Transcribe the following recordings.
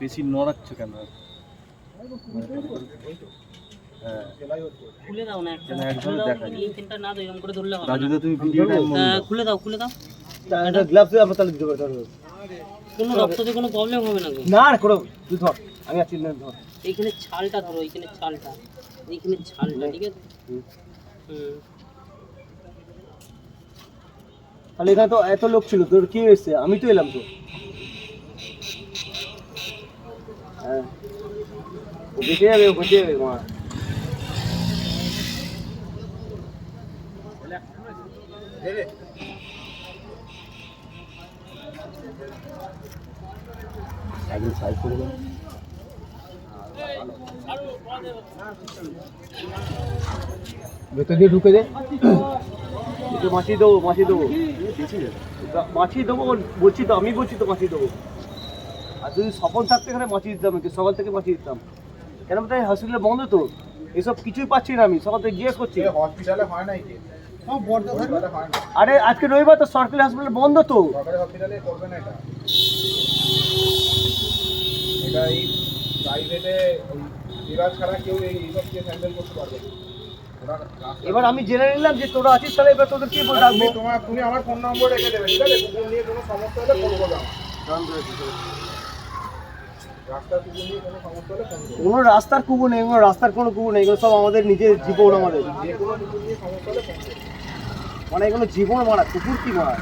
বেশি নড়াচ্ছ কেন? খুলে দাও না একটা। কেন একভাবে খুলে দাও দেখা যায়? এই চেনটা না দাও এরকম করে ধরলে হবে না। রাজুদা তুমি ভিডিওটা খুলে দাও খুলে দাও। গ্লাভস দিয়ে আমরা তাহলে দিতে পারি কোনো রক্ততে কোনো প্রবলেম হবে না না না তুই ধর আমি আছি না ধর। এইখানে ছালটা ধরো এইখানে ছালটা। এইখানে ছালটা ঠিক আছে? হুম। তাহলে এখানে তো এত লোক ছিল তোর কি এসছে আমি তো এলাম তো। যাবে মা একদিন সাইড করে দাও ভেতর দিয়ে ঢুকে দে। মাছি দেবো মাছি দেবো। মাছি দেবো বলছি তো আমি বলছি তো মাছি দেবো। আর যদি সফল থাকতে এখানে মাছি দিতাম সকাল থেকে মাছি দিতাম কেন তাই হসপিটাল বন্ধ তো। এসব কিছুই পাচ্ছি না আমি সকাল থেকে জিজ্ঞেস করছি। হসপিটালে হয় নাই কি? হসপিটালে হয় না আরে আজকে রবিবার তো সরকারি হসপিটাল বন্ধ তো। সরকারি হসপিটালে করবে না এটা। এটা এই প্রাইভেটে ছাড়া কেউ এই এইসব কেস হ্যান্ডেল করতে পারবে না। এবার আমি জেনে নিলাম যে তোরা আছিস তাহলে এবার তোদের কি বলে ডাকবো তুমি তোমার তুমি আমার ফোন নম্বর রেখে দেবে ঠিক আছে? নিয়ে কোনো সমস্যা হলে ফোন করবে আমার। রাস্তার কোনো রাস্তার কুকুর নেই কোনো রাস্তার কোনো কুকুর নেই এগুলো সব আমাদের নিজের জীবন আমাদের। নিয়ে মানে এগুলো জীবন মারা কুকুর কি মারা?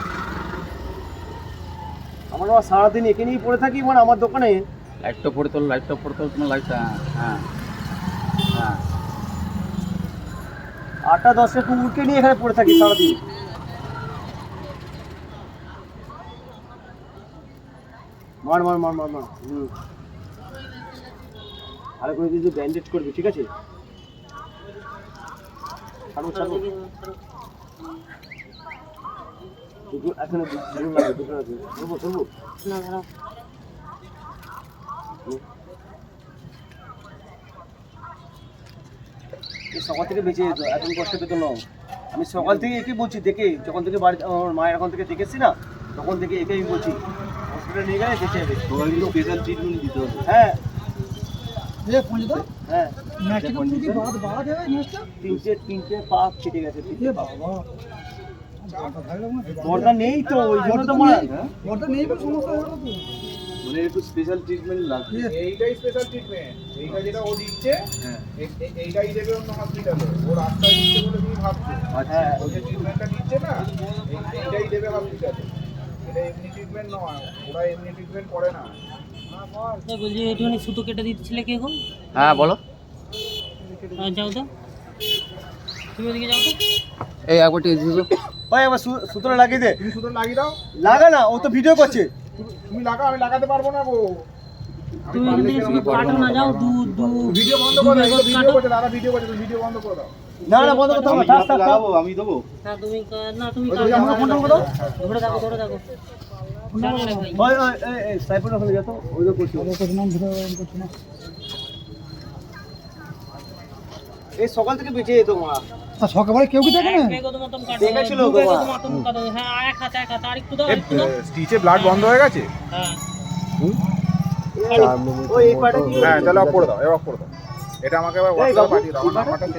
আমার সারাদিন একে নিয়েই পড়ে থাকি মানে আমার দোকানে। লাইটটা পড়ে তোল লাইটটা পড়ে তোল তোমার লাইটটা হ্যাঁ। হ্যাঁ। আটটা দশটা কুকুরকে নিয়ে এখানে পড়ে থাকি সারাদিন। মার মার মার মার মার। হুম। আরে করে কিন্তু ব্যান্ডেজ করবি ঠিক আছে? ছাড়ো ছাড়ো। দুটো এখানে দু- দুটো লাগবে দুটো লাগবে ধরবো ধরবো? না দাঁড়াও সকাল থেকে বেঁচে যেত এখন কষ্ট পেত না আমি সকাল থেকে একে বলছি দেখে যখন থেকে বাড়ি আমার মায়ের এখন থেকে দেখেছি না তখন থেকে একেই বলছি। হসপিটালে নিয়ে গেলে বেঁচে যাবে। তোমার কিন্তু স্পেশাল ট্রিটমেন্ট দিতে হবে। হ্যাঁ। হ্যাঁ। তিনটে তিনটে পা কেটে গেছে দরকার নেই তো ওই জন্য তো মারা। মানে একটু স্পেশাল ট্রিটমেন্ট লাগবে। এইটাই স্পেশাল ট্রিটমেন্ট এইটা যেটা ও দিচ্ছে হ্যাঁ। এ- এ- এইটাই দেবে অন্য হসপিটালে ও রাস্তায় দিচ্ছে বলে তুমি ভাবছ। হ্যাঁ ও যে ট্রিটমেন্টটা দিচ্ছে না এইটাই দেবে হসপিটালে এটা এমনি ট্রিটমেন্ট নয়। ওরা এমনি ট্রিটমেন্ট করে না। বলছি একটুখানি সুতো কেটে দিচ্ছিলে কে গো? হ্যাঁ বলো। যাও তো। তুমি ওদিকে যাও তো। এই একবার টেস্ট দিছো ভাই আমার সুতোটা লাগিয়ে দে। তুমি শুধু লাগিয়ে দাও। লাগা না ও তো ভিডিও করছে। তুমি- তুমি লাগাও আমি লাগাতে পারব না গো। তুমি এখান শুধু কাটো না যাও দু দু ভিডিও বন্ধ করে দাও ভিডিও করছে দাদা ভিডিও করছে তুমি ভিডিও বন্ধ করে দাও। না না বন্ধ করতে হবে থাক থাক থাক। আমি দেবো। না তুমি না তুমি কাটো ফোন দাও। ধরে থাকো ধরে থাকো ওই ওই এই, এই সাইফুল ওখানে যেত ওই তো করছি। এই সকাল থেকে বেঁচে যেত মা সকালে কেউ কি দেখে কাটো হ্যাঁ এক হাতে এক হাতে। আরেকটু দাও দাও। স্টিচে ব্লাড বন্ধ হয়ে গেছে? হ্যাঁ। ওই এই পাটা হ্যাঁ তাহলে অফ করে দাও এবার অফ করে দাও। এটা আমাকে এবার হোয়াটসঅ্যাপে পাঠিয়ে দাও আমার নাম্বারটা